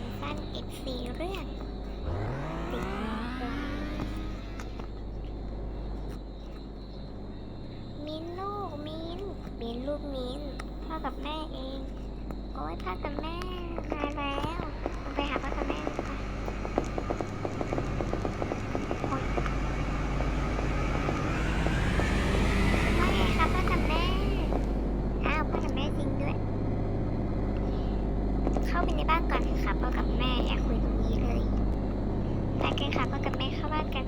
รสั้นอีกสี่เรื่องติดตัวมินลูกมินมินลูกมินพ่อกับแม่เอง โอ้ยพ่อกับแม่มาแล้ว ไปหาพ่อกับแม่เลยค่ะโอ๊ยว่าไงคะพ่อกับแม่ อ้าวพ่อกับแม่จริงด้วย เข้าไปในบ้านก่อนค่ะพ่อกับแม่อยากคุยตรงนี้เลยไปกันค่ะพ่อกับแม่เข้าบ้านกัน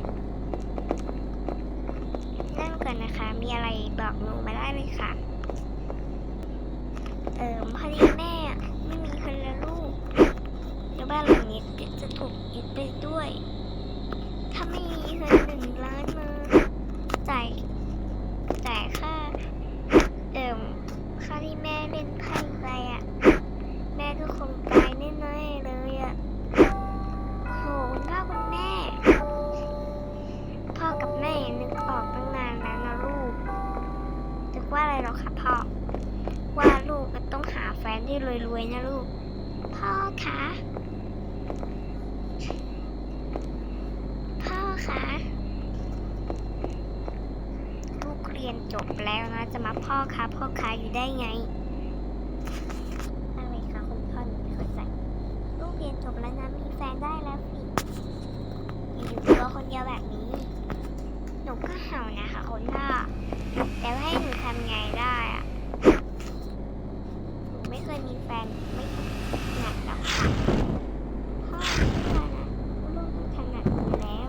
นั่งก่อนนะคะ มีอะไร บอกหนูมาได้เลยค่ะ เออพอดีแม่ไม่มีคนละลูกแล้วบ้านหลังนี้จะถูกยึดไปด้วย ถ้าไม่มีเงินหนึ่งล้านมา คะ ลูกเรียนจบแล้วนะ จะมาพ่อคะพ่อคะอยู่ได้ไงอะไรคะคุณพ่อหนูไม่เข้าใจลูกเรียนจบแล้วนะมีแฟนได้แล้วสิอยู่ตัวคนเดียวแบบนี้ หนูก็เห่านะคะคุณพ่อแต่ว่าให้หนูทำไงได้อะหนูไม่เคยมีแฟนไม่ถนัดหรอกค่ะพ่อไม่ว่านะลูกถนัดอยู่แล้ว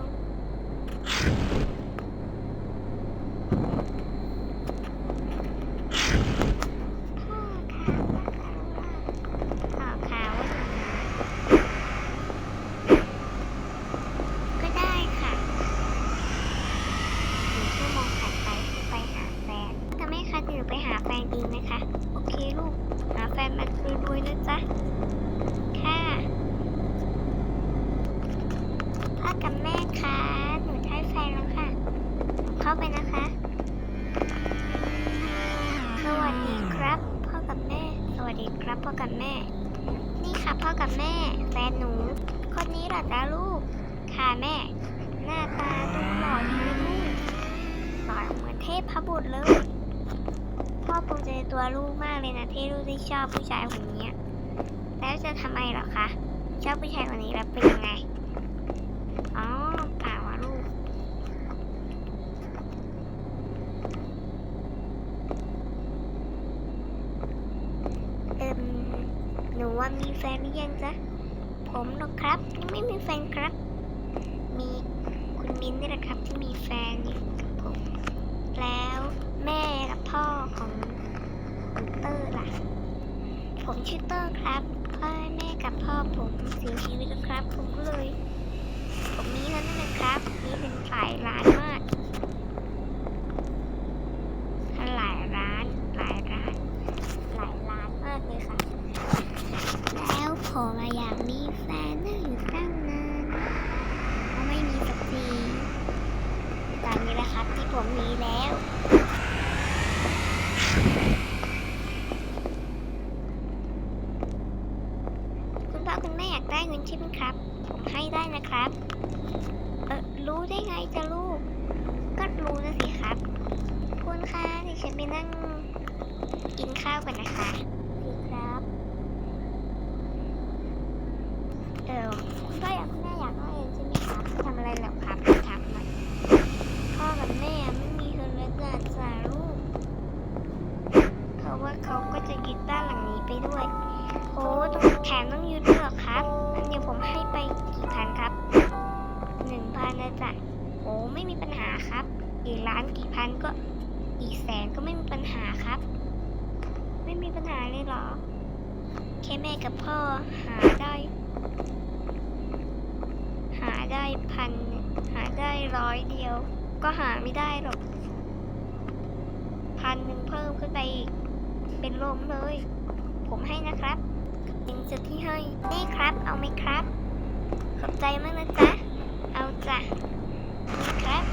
พ่อค่ะพ่อค่ะว่าก็ได้ค่ะหนึ่งชั่วโมงผ่านไปไปหาแฟนถ้าไม่คะหนูไปหาแฟนดีไหมคะ โอเคลูก หาแฟนมาคุยด้วยนะจ๊ะ ค่ะ พ่อ กับแม่คะ หนูได้แฟนแล้วค่ะ เข้าไปนะคะ สวัสดีครับ พ่อกับแม่ สวัสดีครับพ่อกับแม่ นี่ค่ะพ่อกับแม่ แฟนหนู คนนี้หรอจ้าลูก ค่ะแม่ หน้าตาดูหล่อดีลูกหล่อเหมือนเทพพบุตรเลย พ่อภูมิใจนตัวลูกมากเลยนะที่ลูกได้ชอบผู้ชายคนนี้ แล้วจะทำไมหรอคะ ชอบผู้ชายคนนี้แล้วเป็นยังไง อ๋อเปล่าอะลูก เอิม หนูว่ามีแฟนหรือยังจ๊ะ ผมหรอกครับ ยังไม่มีแฟนครับ มีคุณมิ้นนี่แหละครับที่มีแฟนอยู่กับผม แล้วแม่กับพ่อของเตอร์ล่ะ ผมชื่อเตอร์ครับ พ่อแม่กับพ่อผมเสียชีวิตแล้วครับ ผมก็เลย ผมมีเงินนั่นนะครับ มีเป็นหลายล้านมากหลายล้าน หลายล้าน หลายล้านมากเลยค่ะ แล้วผมอะอยากมีแฟนนั่งอยู่ตั้งนานก็ไม่มีสักทีตอนนี้แหละครับที่ผมมีแล้ว คุณพ่อคุณแม่อยากได้เงินใช่ไหมครับ ผมให้ได้นะครับ เออรู้ได้ไงจะลูก ก็รู้นะสิครับ คุณคะเดี๋ยวฉันไปนั่งกินข้าวกันนะคะ ไม่มีปัญหาครับ กี่ล้านกี่พันก็อีกแสนก็ไม่มีปัญหาครับ ไม่มีปัญหาเลยเหรอ แค่แม่กับพ่อหาได้ หาได้พันหาได้ร้อยเดียว ก็หาไม่ได้หรอกพันหนึ่งเพิ่มขึ้นไปอีก เป็นลมเลย ผมให้นะครับเป็นจุดที่ให้นี่ครับ เอาไหมครับ ขอบใจมากนะจ๊ะ เอาจ้ะ ครับ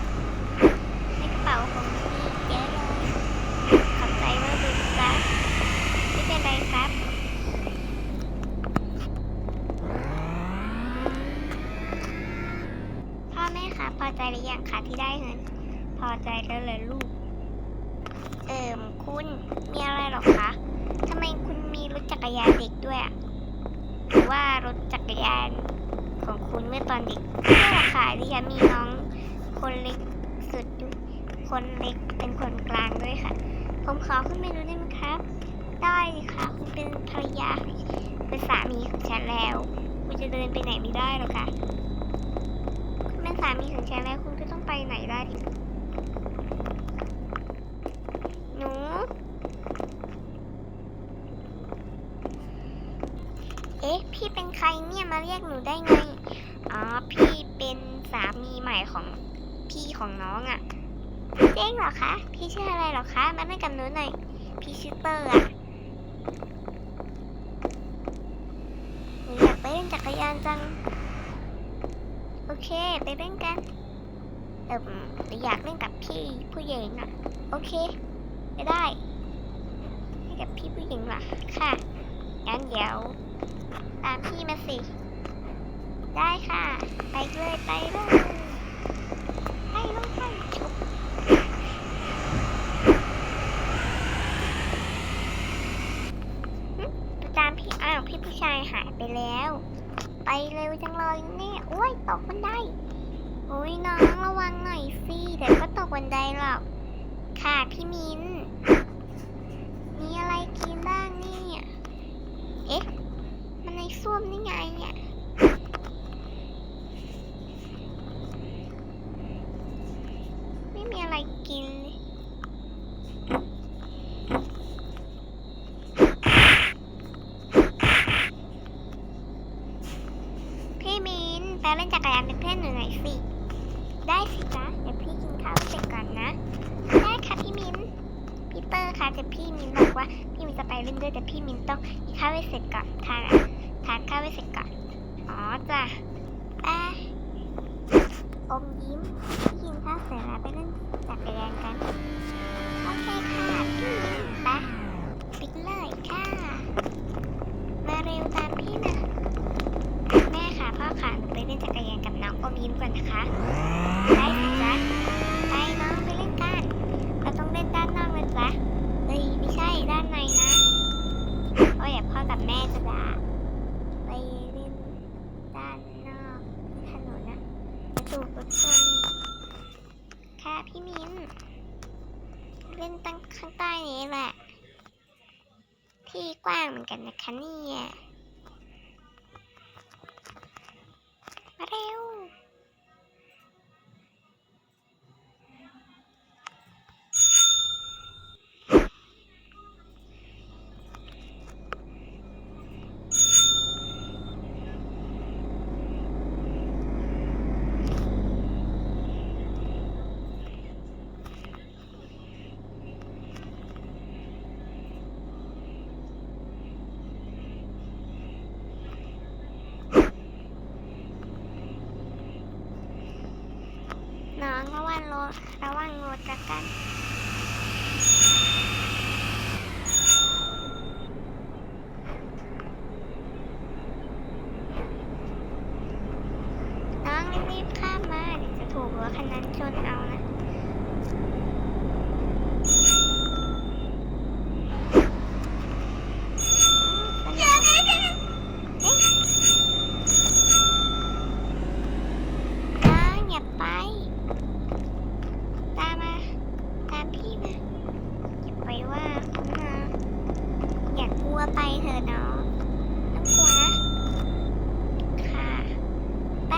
กระเป๋าผมมีเยอเลยขอใจมากเสับไม่เป็นไรครับพ่อแม่คะพอใจหรือยังคะที่ได้เงินพอใจวเลยลูก เอิมคุณมีอะไรหรอคะทำไมคุณมีรถจักรยานเด็กด้วยอะหรือว่ารถจักรยานของคุณเมื่อตอนเด็กไม่อค่ะดิฉัะมีน้อง คนเล็กสุดอยู่คนเล็กเป็นคนกลางด้วยค่ะ ผมขอขึ้นไปดูได้ไหมครับ ได้สิค่ะ คุณเป็นภรรยา เป็นสามีของฉันแล้วคุณจะเดินไปไหนไม่ได้หรอกค่ะคุณเป็นสามีของฉันแล้วคุณก็ต้องไปไหนได้หนูเอ๊ะ พี่เป็นใครเนี่ยมาเรียกหนูได้ไง อ๋อ พี่เป็นสามีใหม่ของ พี่ของน้องอะ่ะเจ๊งเหรอคะ พี่ชื่ออะไรเหรอคะ มาเล่นกับหนูหน่อย พี่ชื่อเตอร์อะหนูอยากไปเล่นจักรยานจัง โอเค ไปเล่นกัน เออหนูอยากเล่นกับพี่ผู้หญิงอะโอเคไปได้ให้กับพี่ผู้หญิงเหรอค่ะ งั้นเดี๋ยว ตามพี่มาสิ ได้ค่ะ ไปเลยไปเลยไปเลยไปชุบหึไปตามพี่อ้าวพี่ผู้ชายหายไปแล้ว ไปเร็วจังเลยเนี่ยโอ้ยตกบันไดโอ้ยน้องระวังหน่อยสิเดี๋ยวนไดหรอก ค่ะพี่มินมีอะไรกินบ้างเนี่ย เอ๊ะ มันในส้วมนี่ไงเนี่ย ไม่มีอะไรกินพี่มินแปเล่นจักรยานเป็นเพื่อนหนูหน่อยสิ ได้สิจ๊ะ เดี๋ยวพี่กินข้าวเสร็จก่อนนะ ได้ค่ะพี่มินพี เตอร์ค่ะแต่พี่มินบอกว่าพี่มินจะไปเล่นด้วยแต่พี่มินต้องกินข้าวให้เสร็จก่อนทานทานข้าวให้เสร็จก่อนอ๋อจ้ะไปอมยิ้มพี่กินข้าวเสร็จแล้วไปเล่นจักรยานกันโอเคค่ะพี่มินไปปิดเลยค่ะ มาเร็วตามพี่มาแม่ค่ะพ่อค่ะหนูไปเล่นจักรยานกับน้องอมยิ้มก่อนนะคะ ได้สิจ๊ะไปน้องไปเล่นกัน เราต้องเล่นด้านนอกนะจ๊ะเอ้ยไม่ใช่ด้านในนะเพราะอย่าพ่อกับแม่จะด่าไปเล่นด้านนอกที่ถนนนะจะถูกรถชนค่ะพี่มิ้น เล่นตั้งข้างใต้นี้แหละ ที่กว้างเหมือนกันนะคะเนี่ย มาเร็ว น้อง ระวังรถระวังรถละกันองรีบๆข้ามมาเดี๋ยวจะถูกรถคันนั้นชนเอานะอืมสนุกเอ๊ะน้องอย่าไป ตามมา ตามพี่มาอย่าไปว่าคุณนะอย่ากลัวไปเถอะน้องต้องกลัวนะ ค่ะไป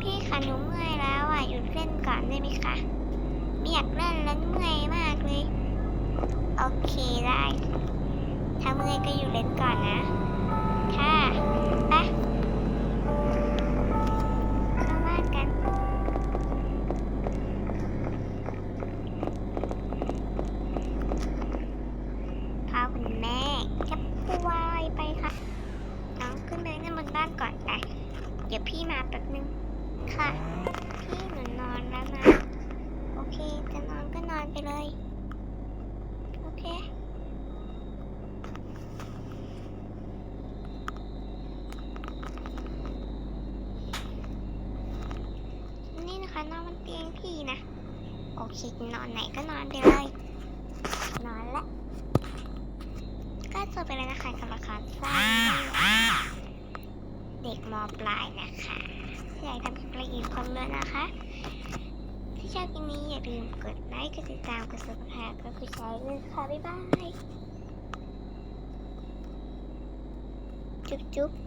พี่คะหนูเมื่อยแล้วอะหยุดเล่นก่อนได้ไหมคะไม่อยากเล่นแล้วเมื่อยมากเลย โอเคได้ ถ้าเมื่อยก็อยู่เล่นก่อนนะ ค่ะไปเข้าบ้านกัน พาคุณแม่จะป่วยไปค่ะ น้องขึ้นไปนั่งบนบ้านก่อนไปเดี๋ยวพี่มาแป๊บนึง ค่ะ พี่หนูนอนแล้วนะ โอเค จะนอนก็นอนไปเลย โอเค นี่นะคะน้อง เตีนะ โอเคนอนไหนก็นอนไปเลย นอนละ ก็จบไปแล้วนะคะกับละครสั้นเด็กมปลายนะคะที่อยากทำคลิปอะไรอีกคอมเมนต์นะคะที่ชอบคลิปนี้อย่าลืมกดไลค์กดติดตามกดซับสไครต์กดกดแชร์ด้วยค่ะบ๊ายบาย จุ๊บจุ๊บ